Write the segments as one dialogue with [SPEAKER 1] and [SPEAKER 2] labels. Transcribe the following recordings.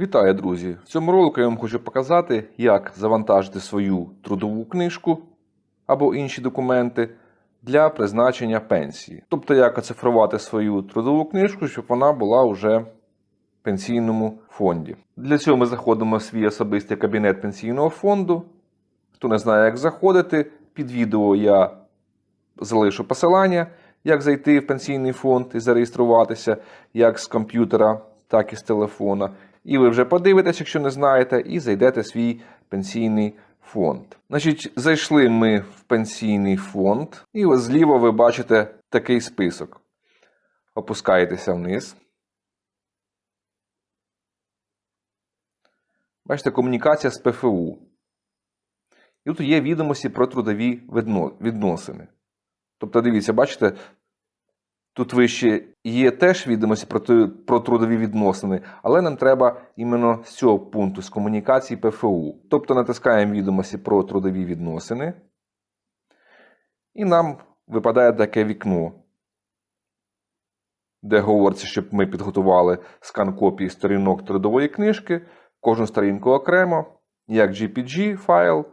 [SPEAKER 1] Вітаю, друзі! В цьому ролику я вам хочу показати, як завантажити свою трудову книжку або інші документи для призначення пенсії. Тобто, як оцифрувати свою трудову книжку, щоб вона була вже в пенсійному фонді. Для цього ми заходимо в свій особистий кабінет пенсійного фонду. Хто не знає, як заходити, під відео я залишу посилання, як зайти в пенсійний фонд і зареєструватися як з комп'ютера, так і з телефона. І ви вже подивитесь, якщо не знаєте, і зайдете в свій пенсійний фонд. Значить, зайшли ми в пенсійний фонд, і зліва ви бачите такий список. Опускаєтеся вниз. Бачите, комунікація з ПФУ. І тут є відомості про трудові відносини. Тобто, дивіться, бачите, тут вище є теж відомості про, про трудові відносини, але нам треба іменно з цього пункту, з комунікації ПФУ. Тобто натискаємо відомості про трудові відносини, і нам випадає таке вікно, де говориться, щоб ми підготували скан копії сторінок трудової книжки, кожну сторінку окремо, як GPG файл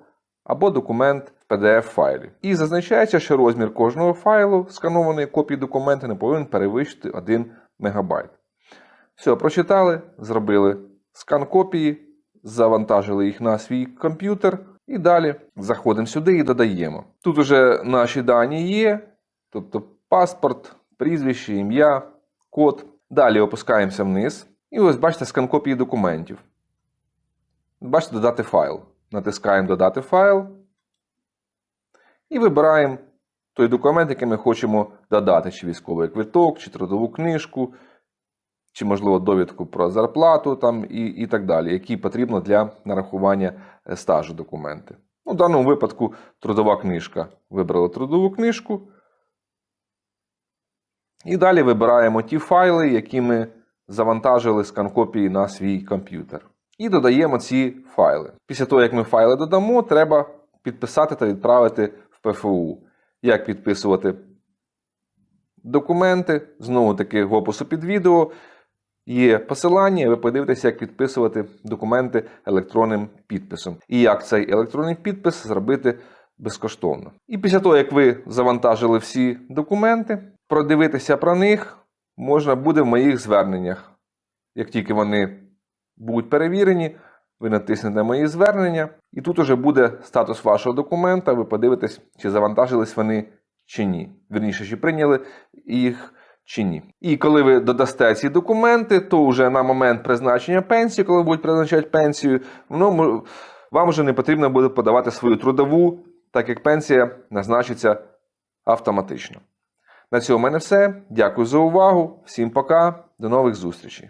[SPEAKER 1] або документ PDF файлі. І зазначається, що розмір кожного файлу сканованої копії документа не повинен перевищити 1 МБ. Все, прочитали, зробили скан копії, завантажили їх на свій комп'ютер і далі заходимо сюди і додаємо. Тут уже наші дані є, тобто паспорт, прізвище, ім'я, код. Далі опускаємося вниз. І ось бачите скан копії документів. Бачите, додати файл. Натискаємо Додати файл. І вибираємо той документ, який ми хочемо додати: чи військовий квиток, чи трудову книжку, чи, можливо, довідку про зарплату там, і, і так далі, які потрібно для нарахування е, стажу документи. Ну, в даному випадку трудова книжка. Вибрали трудову книжку. І далі вибираємо ті файли, які ми завантажили скан копії на свій комп'ютер. І додаємо ці файли. Після того, як ми файли додамо, треба підписати та відправити ПФУ. Як підписувати документи, знову таки в опису під відео є посилання, ви подивитеся, як підписувати документи електронним підписом. І як цей електронний підпис зробити безкоштовно. І після того, як ви завантажили всі документи, продивитися про них можна буде в моїх зверненнях. Як тільки вони будуть перевірені, ви натиснете мої звернення, і тут уже буде статус вашого документа. Ви подивитесь, чи завантажились вони чи ні. Вірніше, чи прийняли їх чи ні. І коли ви додасте ці документи, то вже на момент призначення пенсії, коли будуть призначати пенсію, воно вам вже не потрібно буде подавати свою трудову, так як пенсія назначиться автоматично. На цьому в мене все. Дякую за увагу. Всім пока. До нових зустрічей.